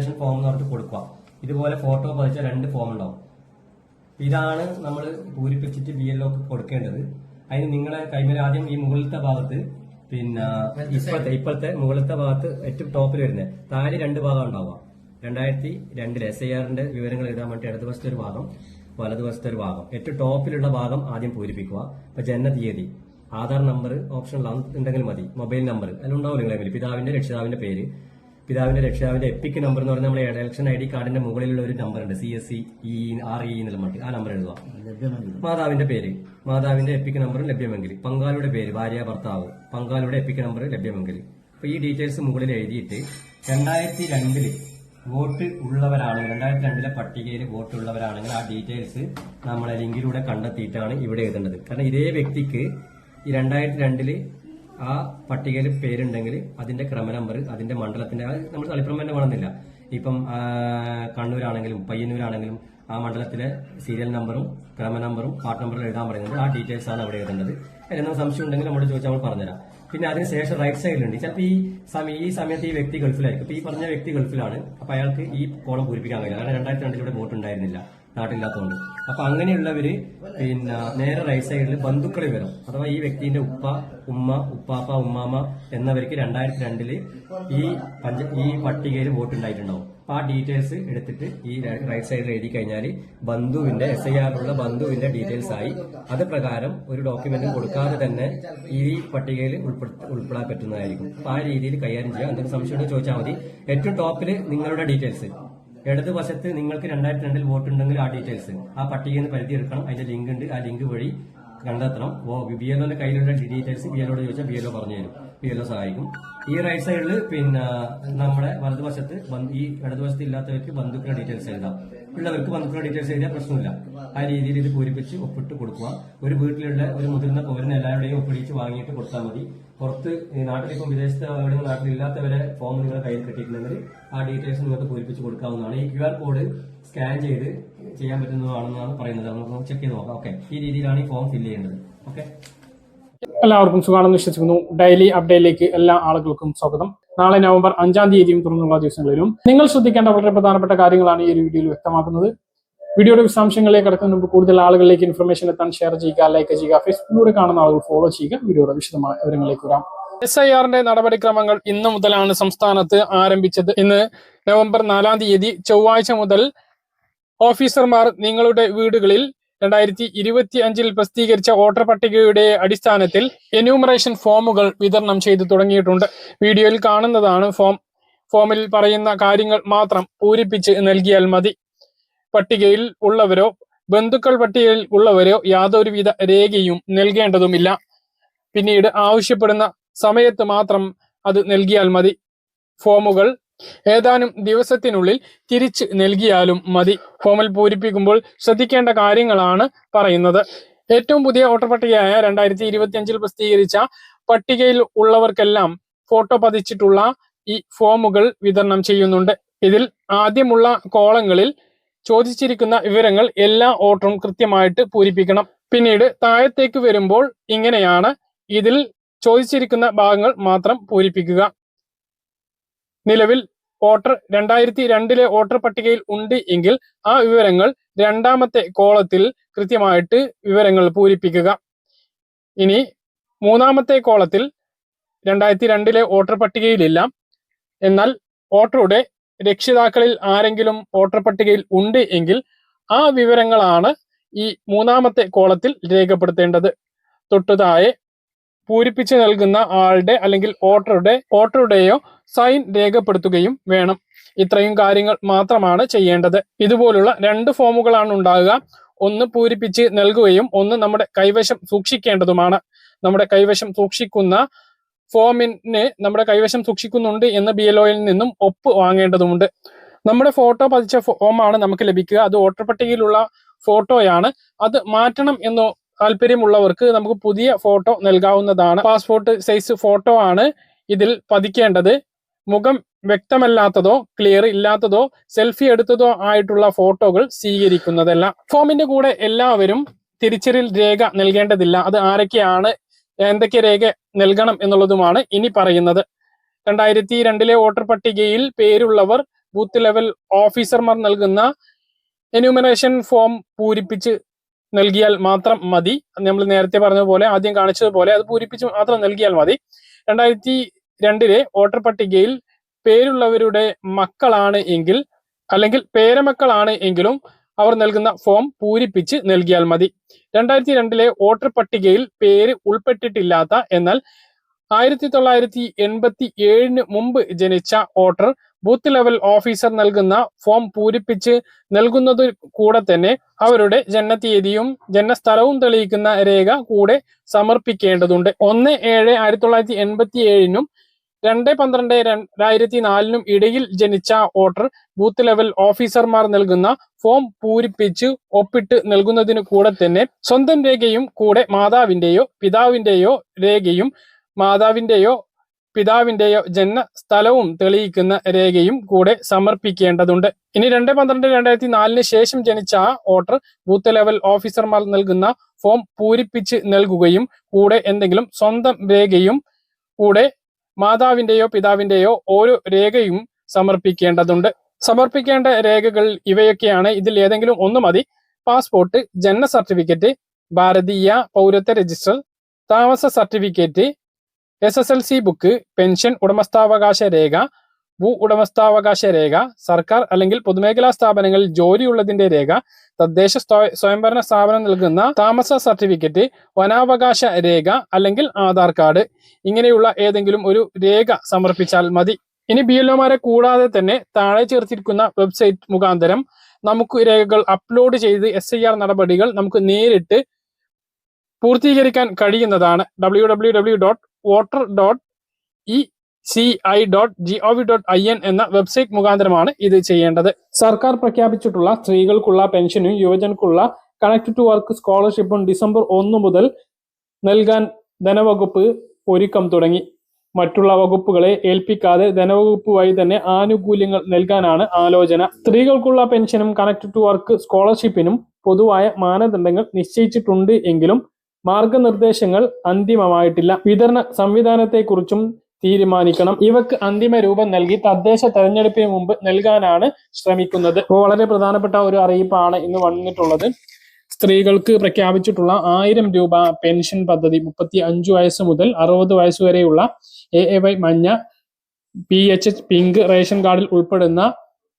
Verification form എന്ന് പറഞ്ഞിട്ട് കൊടുക്കുക. ഇതുപോലെ ഫോട്ടോ പതിച്ച രണ്ട് ഫോം ഉണ്ടാവും. ഇതാണ് നമ്മൾ പൂരിപ്പിച്ചിട്ട് ബി എൽ കൊടുക്കേണ്ടത്. അതിന് നിങ്ങളെ കൈമേൽ ആദ്യം ഈ മുകളിലത്തെ ഭാഗത്ത് പിന്നെ ഇപ്പോഴത്തെ ഇപ്പോഴത്തെ മുകളിലത്തെ ഭാഗത്ത് ഏറ്റവും ടോപ്പിൽ വരുന്നത്. താഴെ രണ്ട് ഭാഗം ഉണ്ടാവുക. രണ്ടായിരത്തി രണ്ടിൽ എസ് ഐ ആറിന്റെ വിവരങ്ങൾ എഴുതാൻ വേണ്ടി ഇടതുവശത്തെ ഒരു ഭാഗം വലതുവശത്തെ ഒരു ഭാഗം. ഏറ്റവും ടോപ്പിലുള്ള ഭാഗം ആദ്യം പൂരിപ്പിക്കുക. ഇപ്പൊ ജനന തീയതി ആധാർ നമ്പർ ഓപ്ഷൻ ഉണ്ടെങ്കിൽ മതി. മൊബൈൽ നമ്പർ അതിലുണ്ടാവും നിങ്ങളെ. പിതാവിന്റെ രക്ഷിതാവിന്റെ പേര്. പിതാവിന്റെ രക്ഷിതാവിന്റെ എപ്പിക് നമ്പർ എന്ന് പറഞ്ഞാൽ നമ്മുടെ ഇലക്ഷൻ ഐ ഡി കാർഡിന്റെ മുകളിലുള്ള ഒരു നമ്പർ ഉണ്ട്. C S C E R E എന്നുള്ള മട്ടി. ആ നമ്പർ എഴുതുക. മാതാവിന്റെ പേര്. മാതാവിന്റെ എപ്പിക് നമ്പർ ലഭ്യമെങ്കിൽ പങ്കാളിയുടെ പേര് ഭാര്യ ഭർത്താവ്. പങ്കാളിയുടെ എപ്പിക് നമ്പർ ലഭ്യമെങ്കിൽ അപ്പൊ ഈ ഡീറ്റെയിൽസ് മുകളിൽ എഴുതിയിട്ട് രണ്ടായിരത്തി രണ്ടിൽ വോട്ട് ഉള്ളവരാണെങ്കിൽ രണ്ടായിരത്തി രണ്ടിലെ പട്ടികയിൽ വോട്ട് ഉള്ളവരാണെങ്കിൽ ആ ഡീറ്റെയിൽസ് നമ്മളെ ലിങ്കിലൂടെ കണ്ടെത്തിയിട്ടാണ് ഇവിടെ എഴുതേണ്ടത്. കാരണം ഇതേ വ്യക്തിക്ക് ഈ രണ്ടായിരത്തി രണ്ടിൽ ആ പട്ടികയിൽ പേരുണ്ടെങ്കിൽ അതിന്റെ ക്രമ നമ്പർ അതിന്റെ മണ്ഡലത്തിന്റെ നമ്മൾ തളിപ്പുറം തന്നെ വേണമെന്നില്ല. ഇപ്പം കണ്ണൂരാണെങ്കിലും പയ്യന്നൂരാണെങ്കിലും ആ മണ്ഡലത്തിലെ സീരിയൽ നമ്പറും ക്രമ നമ്പറും കാർഡ് നമ്പറും എഴുതാൻ പറയുന്നത് ആ ഡീറ്റെയിൽസ് ആണ് അവിടെ എഴുതേണ്ടത്. അതിലെന്തെങ്കിലും സംശയം ഉണ്ടെങ്കിൽ നമ്മൾ ചോദിച്ചാൽ നമ്മൾ പറഞ്ഞുതരാം. പിന്നെ അതിനുശേഷം റൈറ്റ് സൈഡിലുണ്ട് ചിലപ്പോൾ ഈ സമയം ഈ സമയത്ത് ഈ വ്യക്തി ഗൾഫിലായിരിക്കും. ഇപ്പൊ ഈ പറഞ്ഞ വ്യക്തി ഗൾഫിലാണ്. അപ്പൊ അയാൾക്ക് ഈ കോളം പൂരിപ്പിക്കാൻ കഴിയില്ല. കാരണം രണ്ടായിരത്തി രണ്ടിലൂടെ വോട്ട് ഉണ്ടായിരുന്നില്ല. നാട്ടില്ലാത്തതുകൊണ്ട് അപ്പൊ അങ്ങനെയുള്ളവര് പിന്നെ നേരെ റൈറ്റ് സൈഡിൽ ബന്ധുക്കൾ വരും. അഥവാ ഈ വ്യക്തിന്റെ ഉപ്പ ഉമ്മ ഉപ്പാപ്പ ഉമ്മാമ എന്നവർക്ക് രണ്ടായിരത്തി രണ്ടിൽ ഈ പഞ്ച ഈ പട്ടികയിൽ വോട്ട് ഉണ്ടായിട്ടുണ്ടാവും അപ്പൊ ആ ഡീറ്റെയിൽസ് എടുത്തിട്ട് ഈ റൈറ്റ് സൈഡിൽ എഴുതി കഴിഞ്ഞാൽ ബന്ധുവിന്റെ എസ് ഐ ആറിലുള്ള ബന്ധുവിന്റെ ഡീറ്റെയിൽസ് ആയി. അത് പ്രകാരം ഒരു ഡോക്യുമെന്റ് കൊടുക്കാതെ തന്നെ ഈ പട്ടികയിൽ ഉൾപ്പെടാൻ പറ്റുന്നതായിരിക്കും. അപ്പൊ ആ രീതിയിൽ കൈകാര്യം ചെയ്യുക എന്തെങ്കിലും സംശയം ചോദിച്ചാൽ മതി. ഏറ്റവും ടോപ്പിൽ നിങ്ങളുടെ ഡീറ്റെയിൽസ് ഇടതുവശത്ത് നിങ്ങൾക്ക് രണ്ടായിരത്തി രണ്ടിൽ വോട്ട് ഉണ്ടെങ്കിൽ ആ ഡീറ്റെയിൽസ് ആ പട്ടികയിൽ നിന്ന് പരിധി എടുക്കണം അതിന്റെ ലിങ്ക് ഉണ്ട്. ആ ലിങ്ക് വഴി കണ്ടെത്തണം. ഓ ബി എൽ ഒന്റെ കയ്യിലുള്ള ഡീറ്റെയിൽസ് ബി എല്ലോട് ചോദിച്ചാൽ ബി എൽഒ പറഞ്ഞു തരും. ബി എൽഒ സഹായിക്കും. ഈ റൈറ്റ് സൈഡിൽ പിന്നെ നമ്മുടെ വലതുവശത്ത് ഈ ഇടതുവശത്ത് ഇല്ലാത്തവർക്ക് ബന്ധുക്കളുടെ ഡീറ്റെയിൽസ് എഴുതാം. ഉള്ളവർക്ക് ബന്ധുക്കളുടെ ഡീറ്റെയിൽസ് എഴുതിയാൽ പ്രശ്നമില്ല. ആ രീതിയിൽ ഇത് പൂരിപ്പിച്ച് ഒപ്പിട്ട് കൊടുക്കുക. ഒരു വീട്ടിലുള്ള ഒരു മുതിർന്ന പൗരൻ എല്ലാവരുടെയും ഒപ്പിടിച്ച് വാങ്ങിയിട്ട് കൊടുത്താൽ മതി. പുറത്ത് ഇപ്പം വിദേശത്ത് എവിടെയും നാട്ടിലില്ലാത്തവരെ ഫോം നിങ്ങൾ കയ്യിൽ കിട്ടിയിട്ടുണ്ടെങ്കിൽ ആ ഡീറ്റെയിൽസ് നിങ്ങൾക്ക് പൂരിപ്പിച്ച് കൊടുക്കാവുന്നതാണ്. ഈ ക്യു ആർ കോഡ് സ്കാൻ ചെയ്ത് ചെയ്യാൻ പറ്റുന്നതാണെന്നാണ് പറയുന്നത്. നമുക്ക് ചെക്ക് ചെയ്ത് നോക്കാം. ഓക്കെ ഈ രീതിയിലാണ് ഈ ഫോം ഫില്ല് ചെയ്യേണ്ടത്. ഓക്കെ എല്ലാവർക്കും സുഖമാണെന്ന് വിശ്വസിക്കുന്നു. ഡെയിലി അപ്ഡേറ്റിലേക്ക് എല്ലാ ആളുകൾക്കും സ്വാഗതം. നാളെ നവംബർ അഞ്ചാം തീയതിയും തുടർന്നുള്ള ദിവസങ്ങളിലും. നിങ്ങൾ ശ്രദ്ധിക്കേണ്ട വളരെ പ്രധാനപ്പെട്ട കാര്യങ്ങളാണ് ഈ ഒരു വീഡിയോയിൽ വ്യക്തമാക്കുന്നത്. വീഡിയോയുടെ വിശദാംശങ്ങളിലേക്ക് കടക്കുന്ന മുമ്പ് കൂടുതൽ ആളുകളിലേക്ക് ഇൻഫർമേഷൻ എത്താൻ ഷെയർ ചെയ്യുക ലൈക്ക് ചെയ്യുക ഫേസ്ബുക്കിലൂടെ കാണുന്ന ആളുകൾ ഫോളോ ചെയ്യുക. വീഡിയോയുടെ വിശദമായ വിവരങ്ങളിലേക്ക് വരാം. എസ് ഐ ആറിന്റെ നടപടിക്രമങ്ങൾ ഇന്ന് മുതലാണ് സംസ്ഥാനത്ത് ആരംഭിച്ചത്. ഇന്ന് നവംബർ നാലാം തീയതി ചൊവ്വാഴ്ച മുതൽ ഓഫീസർമാർ നിങ്ങളുടെ വീടുകളിൽ രണ്ടായിരത്തി ഇരുപത്തി അഞ്ചിൽ പ്രസിദ്ധീകരിച്ച വോട്ടർ പട്ടികയുടെ അടിസ്ഥാനത്തിൽ എന്യൂമറേഷൻ ഫോമുകൾ വിതരണം ചെയ്തു തുടങ്ങിയിട്ടുണ്ട്. വീഡിയോയിൽ കാണുന്നതാണ് ഫോം ഫോമിൽ പറയുന്ന കാര്യങ്ങൾ മാത്രം പൂരിപ്പിച്ച് നൽകിയാൽ മതി. പട്ടികയിൽ ഉള്ളവരോ ബന്ധുക്കൾ പട്ടികയിൽ ഉള്ളവരോ യാതൊരുവിധ രേഖയും നൽകേണ്ടതുമില്ല. പിന്നീട് ആവശ്യപ്പെടുന്ന സമയത്ത് മാത്രം അത് നൽകിയാൽ മതി. ഫോമുകൾ ഏതാനും ദിവസത്തിനുള്ളിൽ തിരിച്ച് നൽകിയാലും മതി. ഫോമിൽ പൂരിപ്പിക്കുമ്പോൾ ശ്രദ്ധിക്കേണ്ട കാര്യങ്ങളാണ് പറയുന്നത്. ഏറ്റവും പുതിയ വോട്ടർ പട്ടികയായ രണ്ടായിരത്തി ഇരുപത്തിയഞ്ചിൽ പ്രസിദ്ധീകരിച്ച പട്ടികയിൽ ഉള്ളവർക്കെല്ലാം ഫോട്ടോ പതിച്ചിട്ടുള്ള ഈ ഫോമുകൾ വിതരണം ചെയ്യുന്നുണ്ട്. ഇതിൽ ആദ്യമുള്ള കോളങ്ങളിൽ ചോദിച്ചിരിക്കുന്ന വിവരങ്ങൾ എല്ലാ ഓട്ടറും കൃത്യമായിട്ട് പൂരിപ്പിക്കണം. പിന്നീട് താഴത്തേക്ക് വരുമ്പോൾ ഇങ്ങനെയാണ് ഇതിൽ ചോദിച്ചിരിക്കുന്ന ഭാഗങ്ങൾ മാത്രം പൂരിപ്പിക്കുക. നിലവിൽ വോട്ടർ രണ്ടായിരത്തി രണ്ടിലെ വോട്ടർ പട്ടികയിൽ ഉണ്ട് എങ്കിൽ ആ വിവരങ്ങൾ രണ്ടാമത്തെ കോളത്തിൽ കൃത്യമായിട്ട് വിവരങ്ങൾ പൂരിപ്പിക്കുക. ഇനി മൂന്നാമത്തെ കോളത്തിൽ രണ്ടായിരത്തി രണ്ടിലെ വോട്ടർ പട്ടികയിലില്ല. എന്നാൽ വോട്ടറുടെ രക്ഷിതാക്കളിൽ ആരെങ്കിലും വോട്ടർ പട്ടികയിൽ ഉണ്ട് എങ്കിൽ ആ വിവരങ്ങളാണ് ഈ മൂന്നാമത്തെ കോളത്തിൽ രേഖപ്പെടുത്തേണ്ടത്. തൊട്ടു താഴെ പൂരിപ്പിച്ചു നൽകുന്ന ആളുടെ അല്ലെങ്കിൽ വോട്ടറുടെ വോട്ടറുടെയോ സൈൻ രേഖപ്പെടുത്തുകയും വേണം. ഇത്രയും കാര്യങ്ങൾ മാത്രമാണ് ചെയ്യേണ്ടത്. ഇതുപോലുള്ള രണ്ട് ഫോമുകളാണ് ഉണ്ടാകുക. ഒന്ന് പൂരിപ്പിച്ച് നൽകുകയും ഒന്ന് നമ്മുടെ കൈവശം സൂക്ഷിക്കേണ്ടതുമാണ്. നമ്മുടെ കൈവശം സൂക്ഷിക്കുന്ന ഫോമിന് നമ്മുടെ കൈവശം സൂക്ഷിക്കുന്നുണ്ട് എന്ന ബി എൽ ഒയിൽ നിന്നും ഒപ്പ് വാങ്ങേണ്ടതുണ്ട്. നമ്മുടെ ഫോട്ടോ പതിച്ച ഫോമാണ് നമുക്ക് ലഭിക്കുക. അത് വോട്ടർ പട്ടികയിലുള്ള ഫോട്ടോയാണ് അത് മാറ്റണം എന്ന് താല്പര്യമുള്ളവർക്ക് നമുക്ക് പുതിയ ഫോട്ടോ നൽകാവുന്നതാണ്. പാസ്പോർട്ട് സൈസ് ഫോട്ടോ ആണ് ഇതിൽ പതിക്കേണ്ടത്. മുഖം വ്യക്തമല്ലാത്തതോ ക്ലിയർ ഇല്ലാത്തതോ സെൽഫി എടുത്തതോ ആയിട്ടുള്ള ഫോട്ടോകൾ സ്വീകരിക്കുന്നതല്ല. ഫോമിന്റെ കൂടെ എല്ലാവരും തിരിച്ചറിയൽ രേഖ നൽകേണ്ടതില്ല. അത് ആരൊക്കെയാണ് എന്തൊക്കെ രേഖ നൽകണം എന്നുള്ളതുമാണ് ഇനി പറയുന്നത്. രണ്ടായിരത്തി രണ്ടിലെ വോട്ടർ പട്ടികയിൽ പേരുള്ളവർ ബൂത്ത് ലെവൽ ഓഫീസർമാർ നൽകുന്ന എന്യൂമിനേഷൻ ഫോം പൂരിപ്പിച്ച് നൽകിയാൽ മാത്രം മതി. നമ്മൾ നേരത്തെ പറഞ്ഞതുപോലെ ആദ്യം കാണിച്ചതുപോലെ അത് പൂരിപ്പിച്ച് മാത്രം നൽകിയാൽ മതി. രണ്ടായിരത്തി രണ്ടിലെ വോട്ടർ പട്ടികയിൽ പേരുള്ളവരുടെ മക്കളാണ് എങ്കിൽ അല്ലെങ്കിൽ പേരമക്കളാണ് എങ്കിലും അവർ നൽകുന്ന ഫോം പൂരിപ്പിച്ച് നൽകിയാൽ മതി. രണ്ടായിരത്തി രണ്ടിലെ വോട്ടർ പട്ടികയിൽ പേര് ഉൾപ്പെട്ടിട്ടില്ലാത്ത എന്നാൽ ആയിരത്തി തൊള്ളായിരത്തി എൺപത്തി ഏഴിന് മുമ്പ് ജനിച്ച വോട്ടർ ബൂത്ത് ലെവൽ ഓഫീസർ നൽകുന്ന ഫോം പൂരിപ്പിച്ച് നൽകുന്നത് കൂടെ തന്നെ അവരുടെ ജനനത്തീയതിയും ജനനസ്ഥലവും തെളിയിക്കുന്ന രേഖ കൂടെ സമർപ്പിക്കേണ്ടതുണ്ട്. ഒന്ന് ഏഴ് ആയിരത്തി തൊള്ളായിരത്തി എൺപത്തി ഏഴിനും രണ്ട് പന്ത്രണ്ട് രണ്ടായിരത്തി നാലിനും ഇടയിൽ ജനിച്ച വോട്ടർ ബൂത്ത് ലെവൽ ഓഫീസർമാർ നൽകുന്ന ഫോം പൂരിപ്പിച്ച് ഒപ്പിട്ട് നൽകുന്നതിന് കൂടെ തന്നെ സ്വന്തം രേഖയും കൂടെ മാതാവിന്റെയോ പിതാവിന്റെയോ രേഖയും മാതാവിന്റെയോ പിതാവിന്റെയോ ജന്മ സ്ഥലവും തെളിയിക്കുന്ന രേഖയും കൂടെ സമർപ്പിക്കേണ്ടതുണ്ട്. ഇനി രണ്ട് പന്ത്രണ്ട് രണ്ടായിരത്തി നാലിന് ശേഷം ജനിച്ച ആ വോട്ടർ ബൂത്ത് ലെവൽ ഓഫീസർമാർ നൽകുന്ന ഫോം പൂരിപ്പിച്ച് നൽകുകയും കൂടെ എന്തെങ്കിലും സ്വന്തം രേഖയും കൂടെ മാതാവിന്റെയോ പിതാവിന്റെയോ ഓരോ രേഖയും സമർപ്പിക്കേണ്ടതുണ്ട്. സമർപ്പിക്കേണ്ട രേഖകൾ ഇവയൊക്കെയാണ്. ഇതിൽ ഏതെങ്കിലും ഒന്ന് മതി. പാസ്പോർട്ട് ജനന സർട്ടിഫിക്കറ്റ് ഭാരതീയ പൗരത്വ രജിസ്റ്റർ താമസ certificate S S L C book pension ഉടമസ്ഥാവകാശ രേഖ ഭൂ ഉടമസ്ഥാവകാശ രേഖ സർക്കാർ അല്ലെങ്കിൽ പൊതുമേഖലാ സ്ഥാപനങ്ങളിൽ ജോലിയുള്ളതിന്റെ രേഖ തദ്ദേശ സ്വയ- സ്വയംഭരണ സ്ഥാപനം നൽകുന്ന താമസ സർട്ടിഫിക്കറ്റ് വനാവകാശ രേഖ അല്ലെങ്കിൽ ആധാർ കാർഡ് ഇങ്ങനെയുള്ള ഏതെങ്കിലും ഒരു രേഖ സമർപ്പിച്ചാൽ മതി. ഇനി ബി എൽഒമാരെ കൂടാതെ തന്നെ താഴെ ചേർത്തിരിക്കുന്ന വെബ്സൈറ്റ് മുഖാന്തരം നമുക്ക് രേഖകൾ അപ്ലോഡ് ചെയ്ത് എസ് ഐ ആർ നടപടികൾ നമുക്ക് നേരിട്ട് പൂർത്തീകരിക്കാൻ കഴിയുന്നതാണ്. W W W dot voter dot E C I dot G O V dot I N എന്ന വെബ്സൈറ്റ് മുഖാന്തരമാണ് ഇത് ചെയ്യേണ്ടത്. സർക്കാർ പ്രഖ്യാപിച്ചിട്ടുള്ള സ്ത്രീകൾക്കുള്ള പെൻഷനും യുവജനക്കുള്ള കണക്ട് ടു വർക്ക് സ്കോളർഷിപ്പും ഡിസംബർ ഒന്ന് മുതൽ നൽകാൻ ധനവകുപ്പ് ഒരുക്കം തുടങ്ങി. മറ്റുള്ള വകുപ്പുകളെ ഏൽപ്പിക്കാതെ ധനവകുപ്പ് വഴി തന്നെ ആനുകൂല്യങ്ങൾ നൽകാനാണ് ആലോചന. സ്ത്രീകൾക്കുള്ള പെൻഷനും കണക്ട് ടു വർക്ക് സ്കോളർഷിപ്പിനും പൊതുവായ മാനദണ്ഡങ്ങൾ നിശ്ചയിച്ചിട്ടുണ്ട് എങ്കിലും മാർഗനിർദ്ദേശങ്ങൾ അന്തിമമായിട്ടില്ല. വിതരണ സംവിധാനത്തെക്കുറിച്ചും തീരുമാനിക്കണം. ഇവക്ക് അന്തിമ രൂപം നൽകി തദ്ദേശ തെരഞ്ഞെടുപ്പിന് മുമ്പ് നൽകാനാണ് ശ്രമിക്കുന്നത്. ഇപ്പോൾ വളരെ പ്രധാനപ്പെട്ട ഒരു അറിയിപ്പാണ് ഇന്ന് വന്നിട്ടുള്ളത്. സ്ത്രീകൾക്ക് പ്രഖ്യാപിച്ചിട്ടുള്ള ആയിരം രൂപ പെൻഷൻ പദ്ധതി മുപ്പത്തി അഞ്ചു വയസ്സ് മുതൽ അറുപത് വയസ്സ് വരെയുള്ള എ എ വൈ മഞ്ഞ P H H pink ration കാർഡിൽ ഉൾപ്പെടുന്ന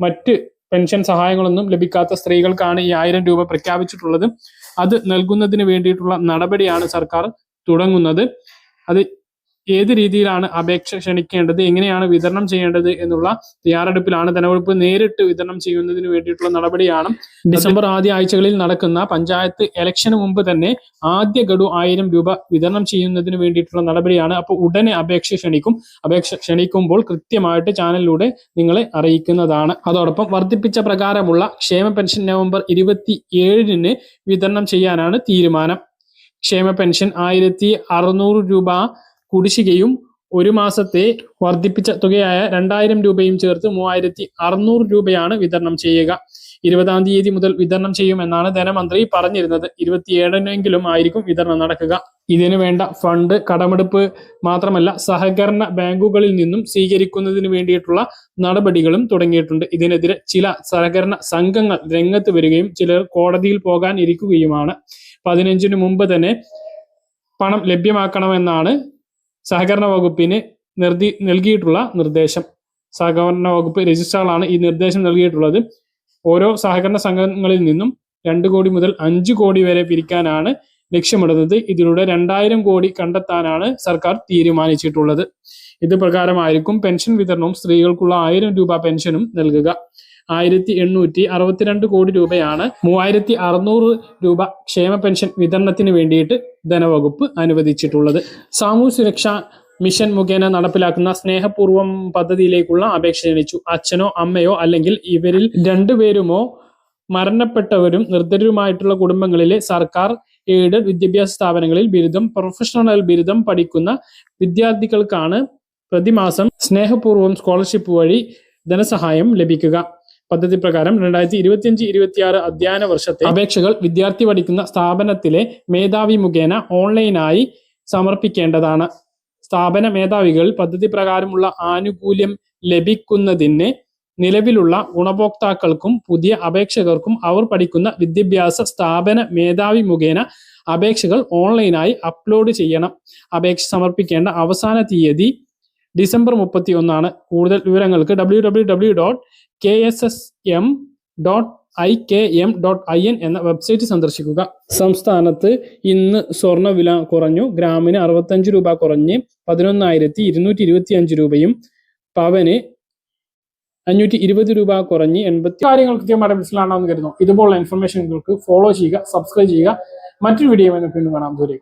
മറ്റ് പെൻഷൻ സഹായങ്ങളൊന്നും ലഭിക്കാത്ത സ്ത്രീകൾക്കാണ് ഈ ആയിരം രൂപ പ്രഖ്യാപിച്ചിട്ടുള്ളത്. അത് നൽകുന്നതിന് വേണ്ടിയിട്ടുള്ള നടപടിയാണ് സർക്കാർ തുടങ്ങുന്നത്. അത് ഏത് രീതിയിലാണ് അപേക്ഷ ക്ഷണിക്കേണ്ടത് എങ്ങനെയാണ് വിതരണം ചെയ്യേണ്ടത് എന്നുള്ള തയ്യാറെടുപ്പിലാണ് ധനവകുപ്പ് നേരിട്ട് വിതരണം ചെയ്യുന്നതിന് വേണ്ടിയിട്ടുള്ള നടപടിയാണ്. ഡിസംബർ ആദ്യ ആഴ്ചകളിൽ നടക്കുന്ന പഞ്ചായത്ത് ഇലക്ഷന് മുമ്പ് തന്നെ ആദ്യ ഗഡു ആയിരം രൂപ വിതരണം ചെയ്യുന്നതിന് വേണ്ടിയിട്ടുള്ള നടപടിയാണ്. അപ്പോൾ ഉടനെ അപേക്ഷ ക്ഷണിക്കും. അപേക്ഷ ക്ഷണിക്കുമ്പോൾ കൃത്യമായിട്ട് ചാനലിലൂടെ നിങ്ങളെ അറിയിക്കുന്നതാണ്. അതോടൊപ്പം വർദ്ധിപ്പിച്ച പ്രകാരമുള്ള ക്ഷേമ പെൻഷൻ നവംബർ ഇരുപത്തി ഏഴിന് വിതരണം ചെയ്യാനാണ് തീരുമാനം. ക്ഷേമ പെൻഷൻ ആയിരത്തി അറുന്നൂറ് രൂപ കുടിശ്ശികയും ഒരു മാസത്തെ വർദ്ധിപ്പിച്ച തുകയായ രണ്ടായിരം രൂപയും ചേർത്ത് മൂവായിരത്തി അറുന്നൂറ് രൂപയാണ് വിതരണം ചെയ്യുക. ഇരുപതാം തീയതി മുതൽ വിതരണം ചെയ്യുമെന്നാണ് ധനമന്ത്രി പറഞ്ഞിരുന്നത്. ഇരുപത്തിയേഴിനെങ്കിലും ആയിരിക്കും വിതരണം നടക്കുക. ഇതിനു വേണ്ട ഫണ്ട് കടമെടുപ്പ് മാത്രമല്ല സഹകരണ ബാങ്കുകളിൽ നിന്നും സ്വീകരിക്കുന്നതിന് വേണ്ടിയിട്ടുള്ള നടപടികളും തുടങ്ങിയിട്ടുണ്ട്. ഇതിനെതിരെ ചില സഹകരണ സംഘങ്ങൾ രംഗത്ത് വരികയും ചിലർ കോടതിയിൽ പോകാൻ ഇരിക്കുകയുമാണ് പതിനഞ്ചിനു മുമ്പ് തന്നെ പണം ലഭ്യമാക്കണമെന്നാണ് സഹകരണ വകുപ്പിന് നിർദ്ദി നൽകിയിട്ടുള്ള നിർദ്ദേശം. സഹകരണ വകുപ്പ് രജിസ്ട്രാറാണ് ഈ നിർദ്ദേശം നൽകിയിട്ടുള്ളത്. ഓരോ സഹകരണ സംഘങ്ങളിൽ നിന്നും രണ്ട് കോടി മുതൽ അഞ്ച് കോടി വരെ പിരിക്കാനാണ് ലക്ഷ്യമിടുന്നത്. ഇതിലൂടെ രണ്ടായിരം കോടി കണ്ടെത്താനാണ് സർക്കാർ തീരുമാനിച്ചിട്ടുള്ളത്. ഇത് പ്രകാരമായിരിക്കും പെൻഷൻ വിതരണവും സ്ത്രീകൾക്കുള്ള ആയിരം രൂപ പെൻഷനും നൽകുക. ആയിരത്തി എണ്ണൂറ്റി അറുപത്തിരണ്ട് കോടി രൂപയാണ് മൂവായിരത്തി അറുന്നൂറ് രൂപ ക്ഷേമ പെൻഷൻ വിതരണത്തിന് വേണ്ടിയിട്ട് ധനവകുപ്പ് അനുവദിച്ചിട്ടുള്ളത്. സാമൂഹ്യ സുരക്ഷാ മിഷൻ മുഖേന നടപ്പിലാക്കുന്ന സ്നേഹപൂർവം പദ്ധതിയിലേക്കുള്ള അപേക്ഷ ജനിച്ചു അച്ഛനോ അമ്മയോ അല്ലെങ്കിൽ ഇവരിൽ രണ്ടുപേരുമോ മരണപ്പെട്ടവരും നിർദ്ധരുമായിട്ടുള്ള കുടുംബങ്ങളിലെ സർക്കാർ എയ്ഡഡ് വിദ്യാഭ്യാസ സ്ഥാപനങ്ങളിൽ ബിരുദം പ്രൊഫഷണൽ ബിരുദം പഠിക്കുന്ന വിദ്യാർത്ഥികൾക്കാണ് പ്രതിമാസം സ്നേഹപൂർവം സ്കോളർഷിപ്പ് വഴി ധനസഹായം ലഭിക്കുക. പദ്ധതി പ്രകാരം രണ്ടായിരത്തി ഇരുപത്തിയഞ്ച് ഇരുപത്തിയാറ് അധ്യയന വർഷത്തെ അപേക്ഷകൾ വിദ്യാർത്ഥി പഠിക്കുന്ന സ്ഥാപനത്തിലെ മേധാവി മുഖേന ഓൺലൈനായി സമർപ്പിക്കേണ്ടതാണ്. സ്ഥാപന മേധാവികൾ പദ്ധതി പ്രകാരമുള്ള ആനുകൂല്യം ലഭിക്കുന്നതിന് നിലവിലുള്ള ഗുണഭോക്താക്കൾക്കും പുതിയ അപേക്ഷകർക്കും അവർ പഠിക്കുന്ന വിദ്യാഭ്യാസ സ്ഥാപന മേധാവി മുഖേന അപേക്ഷകൾ ഓൺലൈനായി അപ്ലോഡ് ചെയ്യണം. അപേക്ഷ സമർപ്പിക്കേണ്ട അവസാന തീയതി ഡിസംബർ മുപ്പത്തി ഒന്നാണ് കൂടുതൽ വിവരങ്ങൾക്ക് W W W dot K S S M dot I K M dot I N എന്ന വെബ്സൈറ്റ് സന്ദർശിക്കുക. സംസ്ഥാനത്ത് ഇന്ന് സ്വർണ വില കുറഞ്ഞു. ഗ്രാമിന് അറുപത്തഞ്ച് രൂപ കുറഞ്ഞ് പതിനൊന്നായിരത്തി ഇരുന്നൂറ്റി ഇരുപത്തി അഞ്ച് രൂപയും പവന് അഞ്ഞൂറ്റി ഇരുപത് രൂപ കുറഞ്ഞ് എൺപത്തി കാര്യങ്ങൾ കൃത്യമായിട്ട് മനസ്സിലാണെന്ന് കരുതുന്നു. ഇതുപോലുള്ള ഇൻഫർമേഷൻ നിങ്ങൾക്ക് ഫോളോ ചെയ്യുക സബ്സ്ക്രൈബ് ചെയ്യുക. മറ്റൊരു വീഡിയോ വീണ്ടും കാണാം. ദൂരെ